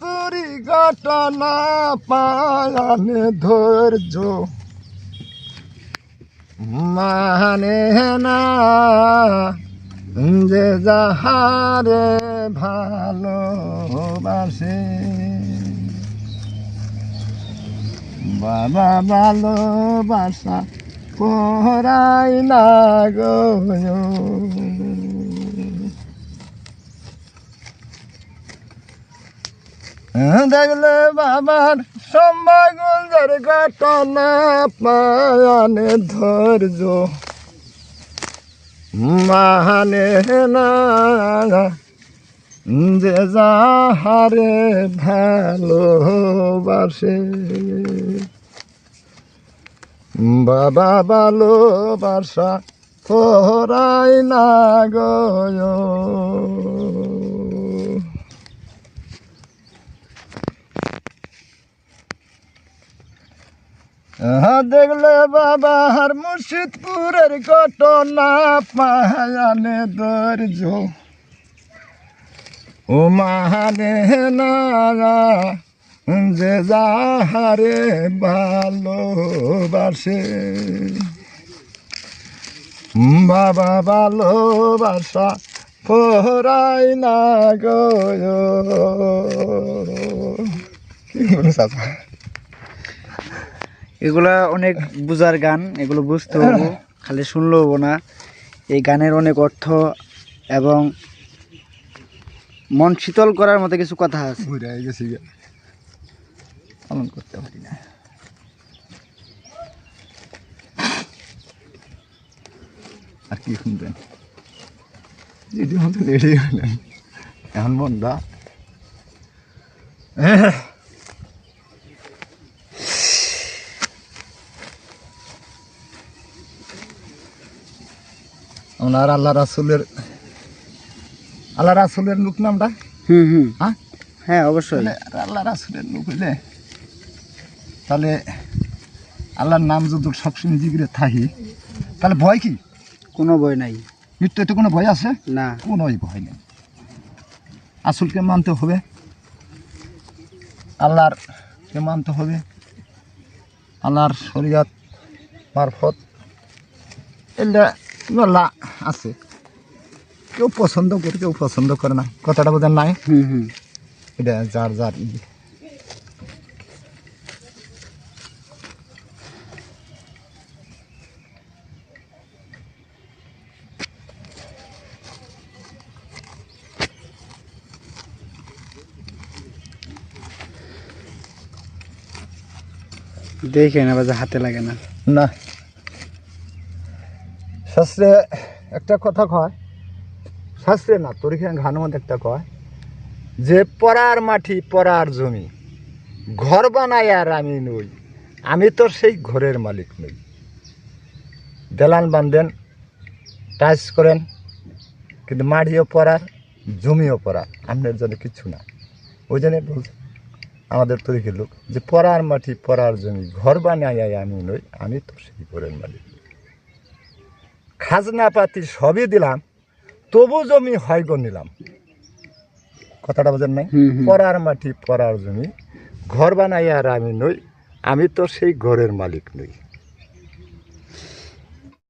তুরি ঘটনা পায়ানে ধৈর্য। মানে না যে যাহারে ভালোবাসে। বাবা ভালোবাসা পড়াই না গো। দেখলে বাবার সম্ভাগুঞ্জের ঘটনা পায়ানে ধৈর্য। মানে না, যে যাহারে ভালোবাসে। বাবা ভালোবাসা ফরাই না গয় দেখলে বাবার মুর্শিদপুরের ঘটনা পায়ানে ধৈর্য। ও মাহানে যে যাহারে ভালোবাসে। বাবা ভালোবাসা পড়াই না গয় কি বলো এগুলা অনেক বুজার গান এগুলো বুঝতে হব খালি শুনলেও হব না। এই গানের অনেক অর্থ এবং মন শীতল করার মতো কিছু কথা আছে। পালন করতে পারি না। আর কি শুনবেন? এখন বন্ধা। ওনার আল্লাহ রাসুলের আল্লাহ রাসুলের লোক নামটা? হুম হুম। হ্যাঁ? হ্যাঁ অবশ্যই। আল্লাহ রাসুলের লোক হইলে তাহলে আল্লাহর নাম যদি সবসময় জিগরে থাকি তাহলে ভয় কি? কোনো ভয় নাই। মৃত্যুতে কোনো ভয় আছে? না। কোনোই ভয় নেই। আসলকে মানতে হবে। আল্লাহর কে মানতে হবে। আল্লাহর শরিয়াত মারফত। এগুলা মেলা আছে। কেউ পছন্দ করে কেউ পছন্দ করে না। কথাটা বোঝেন নাই? হুম হুম। এটা যার যার। দেখে না বাজে হাতে লাগে না। না। শাস্ত্রে একটা কথা কয়, শাস্ত্রে না তোর এখানে ঘানের একটা কয়, যে পরার মাটি পরার জমি, ঘর বানায় আর আমি নই, আমি তো সেই ঘরের মালিক নই। দেলান বান্ধেন টাইস করেন, কিন্তু মাটিও পরার, জমিও পরার আপনার জন্য কিছু না। ওই জন্য বলছে আমাদের তরিকের লোক, যে পরার মাটি পরার জমি, ঘর বানায় আমি নই, আমি তো সেই ঘরের মালিক। খাজনা পাতি সবই দিলাম তবু জমি হয় গো নিলাম। কথাটা বোঝেন নাই? পরার মাটি পরার জমি ঘর বানাই আর আমি নই আমি তো সেই ঘরের মালিক নই।